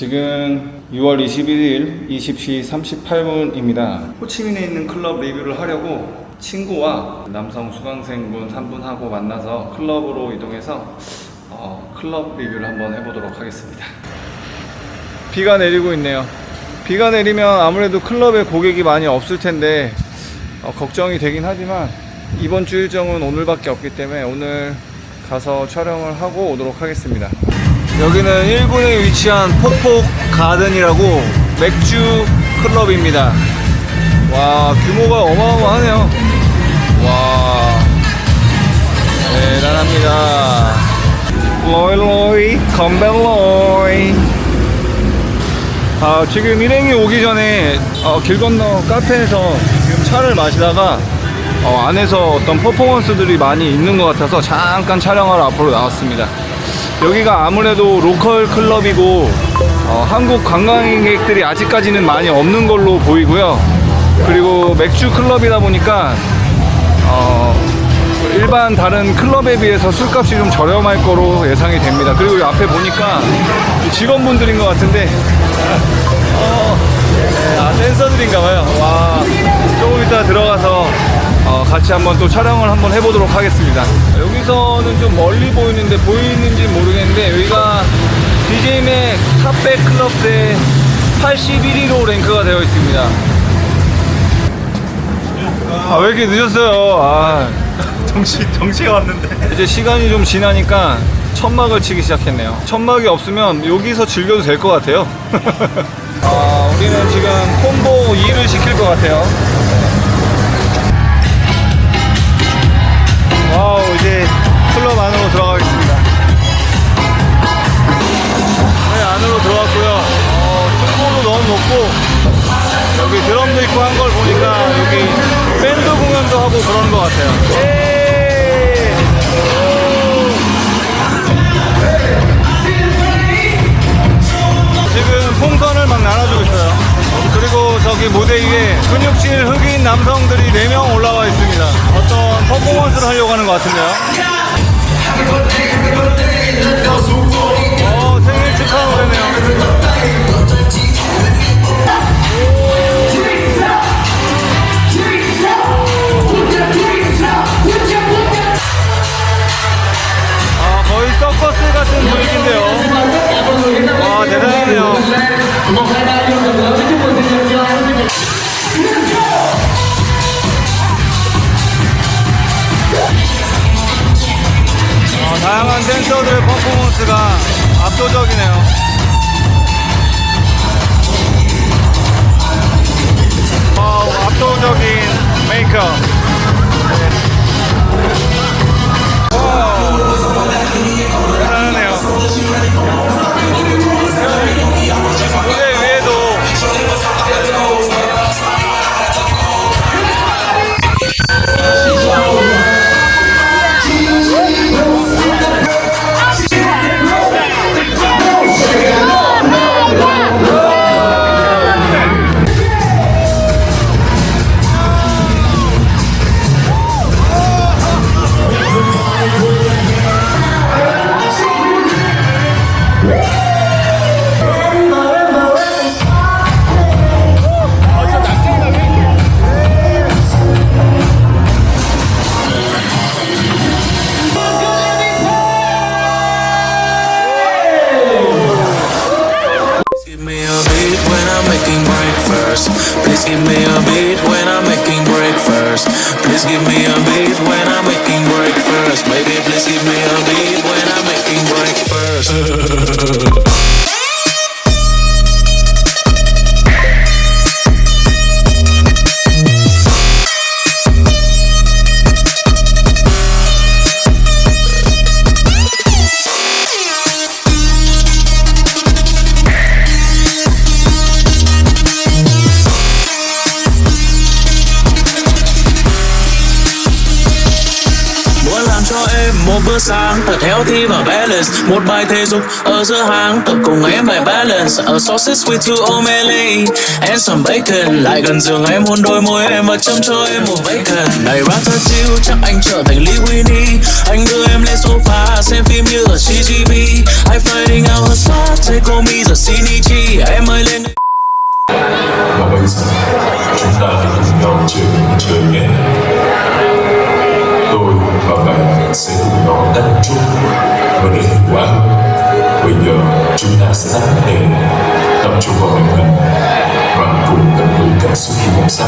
지금 6월 21일 20시 38분입니다. 호치민에 있는 클럽 리뷰를 하려고 친구와 남성 수강생분 3분하고 만나서 클럽으로 이동해서 어, 클럽 리뷰를 한번 해보도록 하겠습니다. 비가 내리고 있네요. 비가 내리면 아무래도 클럽에 고객이 많이 없을 텐데 어, 걱정이 되긴 하지만 이번 주 일정은 오늘밖에 없기 때문에 오늘 가서 촬영을 하고 오도록 하겠습니다. 여기는 1군에 위치한 폭폭 가든이라고 맥주 클럽입니다. 와 규모가 어마어마하네요. 와 대단합니다. 로이 로이 컴벨로이 아, 지금 일행이 오기 전에 어, 길 건너 카페에서 지금 차를 마시다가 어, 안에서 어떤 퍼포먼스들이 많이 있는 것 같아서 잠깐 촬영하러 앞으로 나왔습니다. 여기가 아무래도 로컬 클럽이고 어, 한국 관광객들이 아직까지는 많이 없는 걸로 보이고요. 그리고 맥주 클럽이다 보니까 어, 일반 다른 클럽에 비해서 술값이 좀 저렴할 거로 예상이 됩니다. 그리고 이 앞에 보니까 이 직원분들인 것 같은데 어, 네, 아 댄서들인가 봐요. 와 조금 이따 들어가서 어, 같이 한번 또 촬영을 한번 해보도록 하겠습니다. 여기서는 좀 멀리 보이는데 보이는지 모르겠는데 여기가 DJ맥 탑백 클럽 대 81위로 랭크가 되어 있습니다. 아 왜 이렇게 늦었어요? 아. 정시 정시에 왔는데 이제 시간이 좀 지나니까 천막을 치기 시작했네요. 천막이 없으면 여기서 즐겨도 될 것 같아요. 아, 우리는 지금 콤보 2를 시킬 것 같아요. 와우, 이제 클럽 안으로 들어가겠습니다. 네, 안으로 들어왔고요. 어, 층고도 너무 높고, 여기 드럼도 있고 한 걸 보니까 여기 밴드 공연도 하고 그러는 것 같아요. 그리고 저기 무대 위에 근육질 흑인 남성들이 4명 올라와 있습니다. 어떤 퍼포먼스를 하려고 하는 것 같은데요. 어, 생일 축하 노래네요. Give me a một bữa sáng thật healthy và balance. Một bài thể dục ở giữa hàng tập cùng em lại balance. A sausage with two omelette and some bacon. Lại gần giường, em hôn đôi môi, em và chăm cho em một bacon. Này ratatouille chắc anh trở thành Lee Winnie. Anh đưa em lên sofa, xem phim như ở CGV I finding out her spot take call me the Shinichi. Em ơi, lên. Và bây giờ, chúng ta hãy cùng nhau chơi những chơi nhé tôi và bạn sẽ cùng nhau tắt chút và để hiệu quả bây giờ chúng ta sẽ tắt đèn tập trung vào màn hình và cùng tận hưởng cảm xúc khi màu sắc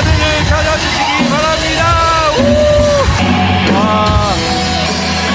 가든을 찾아주시기 바랍니다. 우! 와,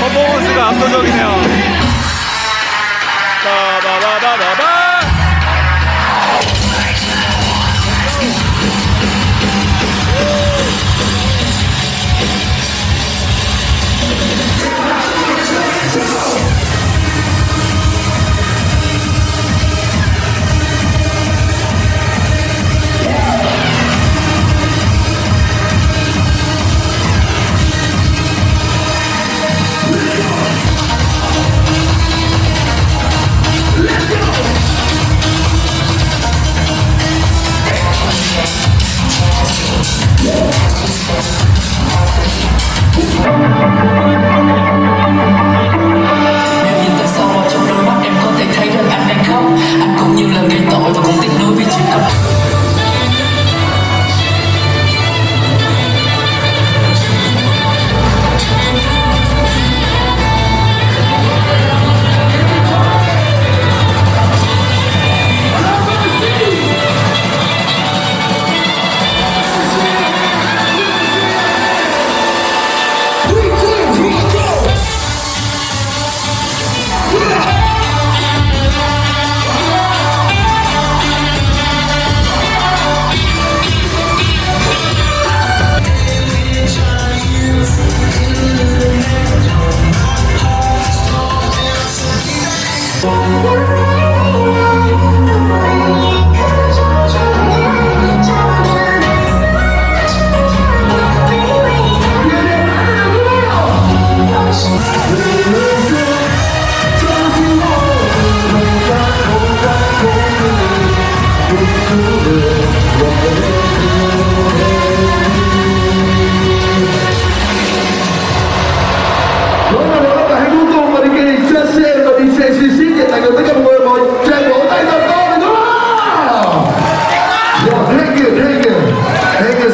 퍼포먼스가 압도적이네요.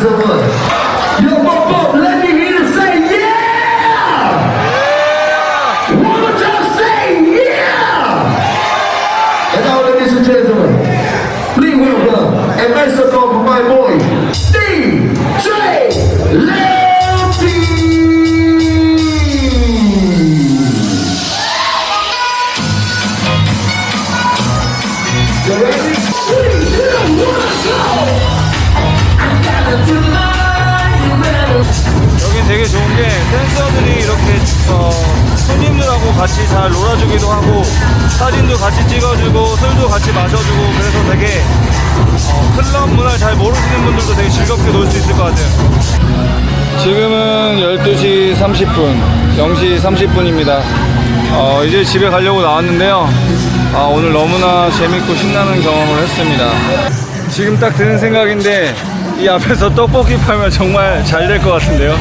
So 되게 좋은 게 댄서들이 이렇게 어, 손님들하고 같이 잘 놀아주기도 하고 사진도 같이 찍어주고 술도 같이 마셔주고 그래서 되게 어, 클럽 문화를 잘 모르시는 분들도 되게 즐겁게 놀 수 있을 것 같아요. 지금은 12시 30분, 0시 30분입니다. 어, 이제 집에 가려고 나왔는데요. 아, 오늘 너무나 재밌고 신나는 경험을 했습니다. 지금 딱 드는 생각인데 이 앞에서 떡볶이 팔면 정말 잘 될 것 같은데요.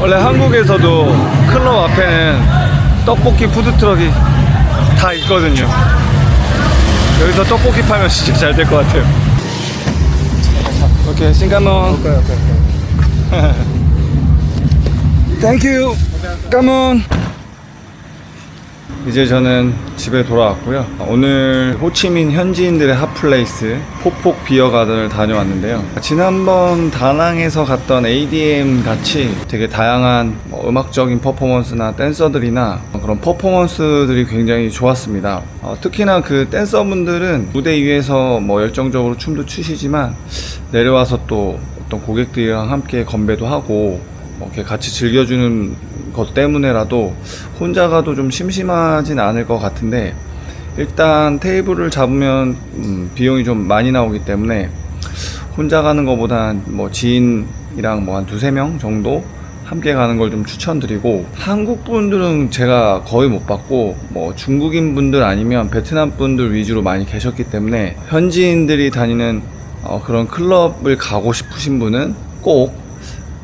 원래 한국에서도 클럽 앞에는 떡볶이 푸드트럭이 다 있거든요. 여기서 떡볶이 팔면 진짜 잘 될 것 같아요. 오케이, 싱가몬. 오케이, 오케이. 땡큐. 까몬. 이제 저는 집에 돌아왔고요. 오늘 호치민 현지인들의 핫플레이스 포폭 비어 가든을 다녀왔는데요. 지난번 다낭에서 갔던 ADM 같이 되게 다양한 뭐 음악적인 퍼포먼스나 댄서들이나 그런 퍼포먼스들이 굉장히 좋았습니다. 어, 특히나 그 댄서분들은 무대 위에서 뭐 열정적으로 춤도 추시지만 내려와서 또 어떤 고객들이랑 함께 건배도 하고 뭐 이렇게 같이 즐겨주는 것 때문에라도 혼자 가도 좀 심심하진 않을 것 같은데 일단 테이블을 잡으면 음, 비용이 좀 많이 나오기 때문에 혼자 가는 것보단 뭐 지인이랑 뭐 한 두세 명 정도 함께 가는 걸 좀 추천드리고 한국 분들은 제가 거의 못 봤고 뭐 중국인 분들 아니면 베트남 분들 위주로 많이 계셨기 때문에 현지인들이 다니는 어, 그런 클럽을 가고 싶으신 분은 꼭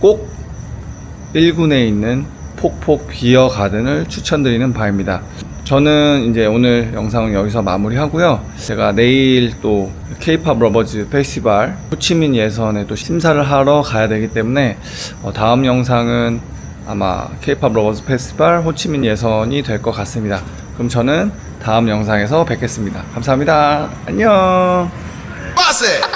꼭 1군에 있는 폭폭 비어 가든을 추천드리는 바입니다. 저는 이제 오늘 영상은 여기서 마무리하고요. 제가 내일 또 K-pop 러버즈 페스티벌 호치민 예선에 또 심사를 하러 가야 되기 때문에 어, 다음 영상은 아마 K-pop 러버즈 페스티벌 호치민 예선이 될 것 같습니다. 그럼 저는 다음 영상에서 뵙겠습니다. 감사합니다. 안녕. It.